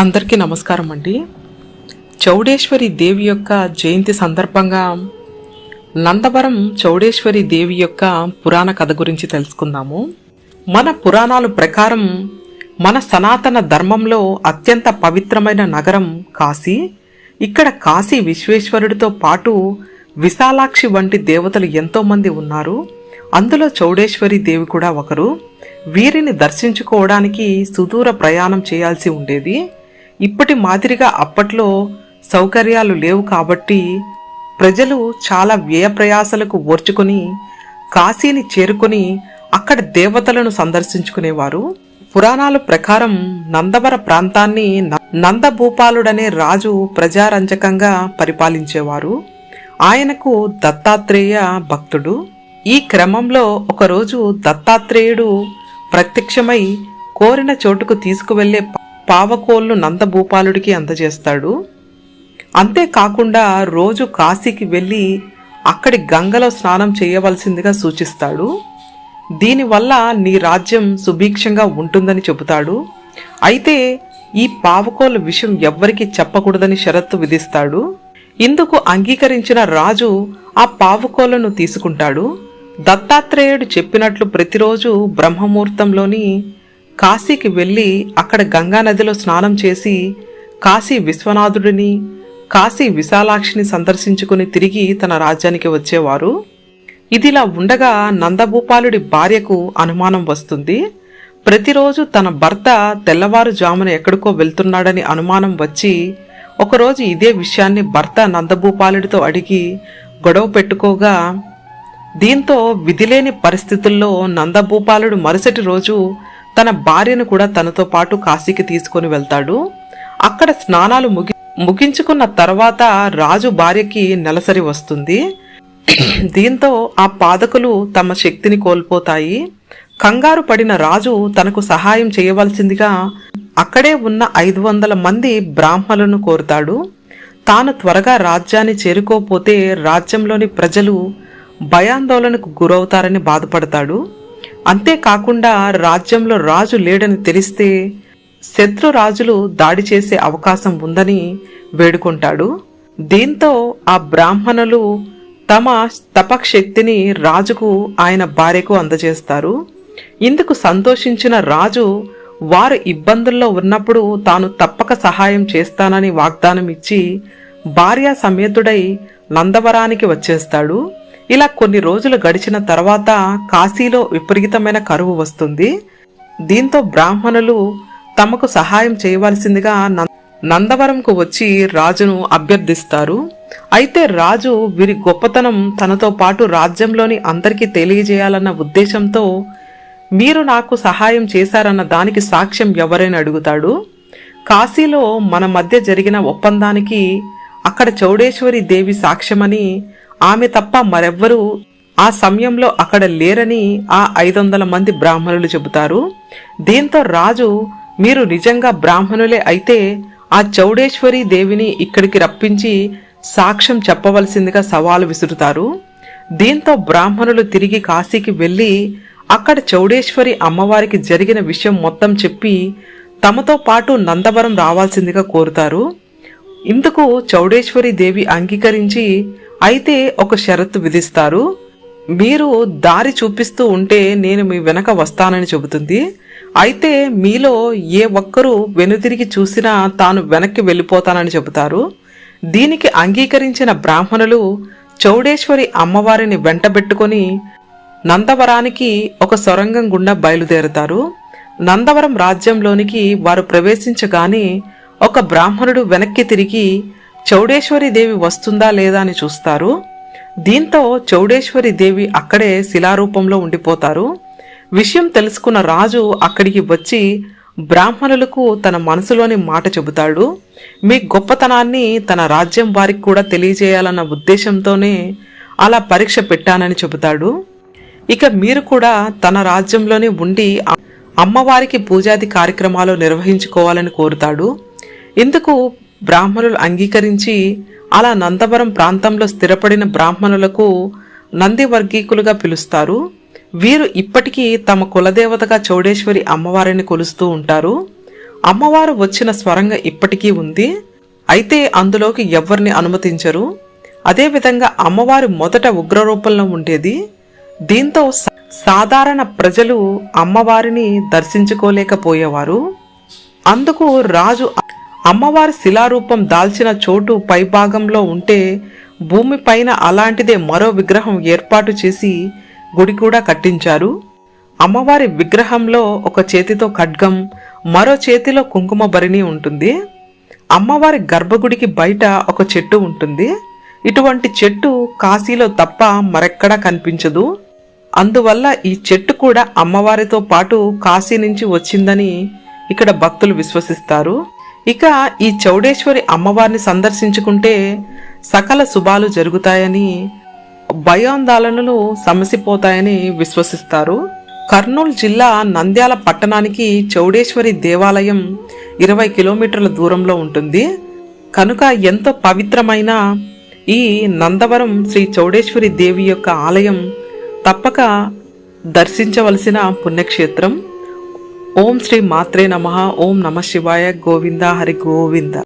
అందరికీ నమస్కారం అండి. చౌడేశ్వరి దేవి యొక్క జయంతి సందర్భంగా నందవరం చౌడేశ్వరి దేవి యొక్క పురాణ కథ గురించి తెలుసుకుందాము. మన పురాణాల ప్రకారం మన సనాతన ధర్మంలో అత్యంత పవిత్రమైన నగరం కాశీ. ఇక్కడ కాశీ విశ్వేశ్వరుడితో పాటు విశాలాక్షి వంటి దేవతలు ఎంతోమంది ఉన్నారు. అందులో చౌడేశ్వరి దేవి కూడా ఒకరు. వీరిని దర్శించుకోవడానికి సుదూర ప్రయాణం చేయాల్సి ఉండేది. ఇప్పటి మాదిరిగా అప్పట్లో సౌకర్యాలు లేవు కాబట్టి ప్రజలు చాలా వ్యయ ప్రయాసలకు ఓర్చుకుని కాశీని చేరుకొని అక్కడ దేవతలను సందర్శించుకునేవారు. పురాణాల ప్రకారం నందవర ప్రాంతాన్ని నందభూపాలుడనే రాజు ప్రజారంజకంగా పరిపాలించేవారు. ఆయనకు దత్తాత్రేయ భక్తుడు. ఈ క్రమంలో ఒకరోజు దత్తాత్రేయుడు ప్రత్యక్షమై కోరిన చోటుకు తీసుకువెళ్ళే పావకోళ్ళు నందభూపాలుడికి అందజేస్తాడు. అంతేకాకుండా రోజు కాశీకి వెళ్ళి అక్కడి గంగలో స్నానం చేయవలసిందిగా సూచిస్తాడు. దీనివల్ల నీ రాజ్యం సుభిక్షంగా ఉంటుందని చెబుతాడు. అయితే ఈ పావకోల విషయం ఎవ్వరికీ చెప్పకూడదని షరత్తు విధిస్తాడు. ఇందుకు అంగీకరించిన రాజు ఆ పావుకోలను తీసుకుంటాడు. దత్తాత్రేయుడు చెప్పినట్లు ప్రతిరోజు బ్రహ్మముహూర్తంలోని కాశీకి వెళ్ళి అక్కడ గంగా నదిలో స్నానం చేసి కాశీ విశ్వనాథుడిని కాశీ విశాలాక్షిని సందర్శించుకుని తిరిగి తన రాజ్యానికి వచ్చేవారు. ఇదిలా ఉండగా నందభూపాలుడి భార్యకు అనుమానం వస్తుంది. ప్రతిరోజు తన భర్త తెల్లవారుజామున ఎక్కడికో వెళ్తున్నాడని అనుమానం వచ్చి ఒకరోజు ఇదే విషయాన్ని భర్త నందభూపాలుడితో అడిగి గొడవ పెట్టుకోగా దీంతో విధిలేని పరిస్థితుల్లో నందభూపాలుడు మరుసటి రోజు తన భార్యను కూడా తనతో పాటు కాశీకి తీసుకొని వెళ్తాడు. అక్కడ స్నానాలు ముగి ముగించుకున్న తర్వాత రాజు భార్యకి నెలసరి వస్తుంది. దీంతో ఆ పాదకులు తమ శక్తిని కోల్పోతాయి. కంగారు పడిన రాజు తనకు సహాయం చేయవలసిందిగా అక్కడే ఉన్న ఐదు వందల మంది బ్రాహ్మణులను కోరుతాడు. తాను త్వరగా రాజ్యాన్ని చేరుకోపోతే రాజ్యంలోని ప్రజలు భయాందోళనకు గురవుతారని బాధపడతాడు. అంతేకాకుండా రాజ్యంలో రాజు లేడని తెలిస్తే శత్రు రాజులు దాడి చేసే అవకాశం ఉందని వేడుకుంటాడు. దీంతో ఆ బ్రాహ్మణులు తమ తపశక్తిని రాజుకు ఆయన భార్యకు అందజేస్తారు. ఇందుకు సంతోషించిన రాజు వారు ఇబ్బందుల్లో ఉన్నప్పుడు తాను తప్పక సహాయం చేస్తానని వాగ్దానం ఇచ్చి భార్య సమేతుడై నందవరానికి వచ్చేస్తాడు. ఇలా కొన్ని రోజులు గడిచిన తర్వాత కాశీలో విపరీతమైన కరువు వస్తుంది. దీంతో బ్రాహ్మణులు తమకు సహాయం చేయవలసిందిగా నందవరంకు వచ్చి రాజును అభ్యర్థిస్తారు. అయితే రాజు వీరి గొప్పతనం తనతో పాటు రాజ్యంలోని అందరికీ తెలియజేయాలన్న ఉద్దేశంతో మీరు నాకు సహాయం చేశారన్న దానికి సాక్ష్యం ఎవరైనా అడుగుతాడు? కాశీలో మన మధ్య జరిగిన ఒప్పందానికి అక్కడ చౌడేశ్వరి దేవి సాక్ష్యమని ఆమె తప్ప మరెవ్వరూ ఆ సమయంలో అక్కడ లేరని ఆ ఐదు వందల మంది బ్రాహ్మణులు చెబుతారు. దీంతో రాజు మీరు నిజంగా బ్రాహ్మణులే అయితే ఆ చౌడేశ్వరి దేవిని ఇక్కడికి రప్పించి సాక్ష్యం చెప్పవలసిందిగా సవాలు విసురుతారు. దీంతో బ్రాహ్మణులు తిరిగి కాశీకి వెళ్ళి అక్కడ చౌడేశ్వరి అమ్మవారికి జరిగిన విషయం మొత్తం చెప్పి తమతో పాటు నందవరం రావాల్సిందిగా కోరుతారు. ఇందుకు చౌడేశ్వరి దేవి అంగీకరించి అయితే ఒక షరతు విధిస్తారు. మీరు దారి చూపిస్తూ ఉంటే నేను మీ వెనక వస్తానని చెబుతుంది. అయితే మీలో ఏ ఒక్కరూ వెనుతిరిగి చూసినా తాను వెనక్కి వెళ్ళిపోతానని చెబుతారు. దీనికి అంగీకరించిన బ్రాహ్మణులు చౌడేశ్వరి అమ్మవారిని వెంటబెట్టుకొని నందవరానికి ఒక సొరంగం గుండా బయలుదేరుతారు. నందవరం రాజ్యంలోనికి వారు ప్రవేశించగానే ఒక బ్రాహ్మణుడు వెనక్కి తిరిగి చౌడేశ్వరి దేవి వస్తుందా లేదా అని చూస్తారు. దీంతో చౌడేశ్వరి దేవి అక్కడే శిలారూపంలో ఉండిపోతారు. విషయం తెలుసుకున్న రాజు అక్కడికి వచ్చి బ్రాహ్మణులకు తన మనసులోని మాట చెబుతాడు. మీ గొప్పతనాన్ని తన రాజ్యం వారికి కూడా తెలియజేయాలన్న ఉద్దేశంతోనే అలా పరీక్ష పెట్టానని చెబుతాడు. ఇక మీరు కూడా తన రాజ్యంలోనే ఉండి అమ్మవారికి పూజాది కార్యక్రమాలు నిర్వహించుకోవాలని కోరుతాడు. ఇందుకు బ్రాహ్మణులు అంగీకరించి అలా నందవరం ప్రాంతంలో స్థిరపడిన బ్రాహ్మణులకు నంది వర్గీకులుగా పిలుస్తారు. వీరు ఇప్పటికీ తమ కులదేవతగా చౌడేశ్వరి అమ్మవారిని కొలుస్తూ ఉంటారు. అమ్మవారు వచ్చిన స్వరంగ ఇప్పటికీ ఉంది. అయితే అందులోకి ఎవ్వరిని అనుమతించరు. అదేవిధంగా అమ్మవారు మొదట ఉగ్రరూపంలో ఉండేది. దీంతో సాధారణ ప్రజలు అమ్మవారిని దర్శించుకోలేకపోయేవారు. అందుకు రాజు అమ్మవారి శిలారూపం దాల్చిన చోటు పైభాగంలో ఉంటే భూమిపైన అలాంటిదే మరో విగ్రహం ఏర్పాటు చేసి గుడి కూడా కట్టించారు. అమ్మవారి విగ్రహంలో ఒక చేతితో ఖడ్గం మరో చేతిలో కుంకుమ భరిణి ఉంటుంది. అమ్మవారి గర్భగుడికి బయట ఒక చెట్టు ఉంటుంది. ఇటువంటి చెట్టు కాశీలో తప్ప మరెక్కడా కనిపించదు. అందువల్ల ఈ చెట్టు కూడా అమ్మవారితో పాటు కాశీ నుంచి వచ్చిందని ఇక్కడ భక్తులు విశ్వసిస్తారు. ఇక ఈ చౌడేశ్వరి అమ్మవారిని సందర్శించుకుంటే సకల శుభాలు జరుగుతాయని భయాందోళనలు సమసిపోతాయని విశ్వసిస్తారు. కర్నూలు జిల్లా నంద్యాల పట్టణానికి చౌడేశ్వరి దేవాలయం ఇరవై కిలోమీటర్ల దూరంలో ఉంటుంది. కనుక ఎంతో పవిత్రమైన ఈ నందవరం శ్రీ చౌడేశ్వరి దేవి యొక్క ఆలయం తప్పక దర్శించవలసిన పుణ్యక్షేత్రం. ఓం శ్రీ మాత్రే నమ ఓం నమ శివాయ గోవింద హరి గోవింద.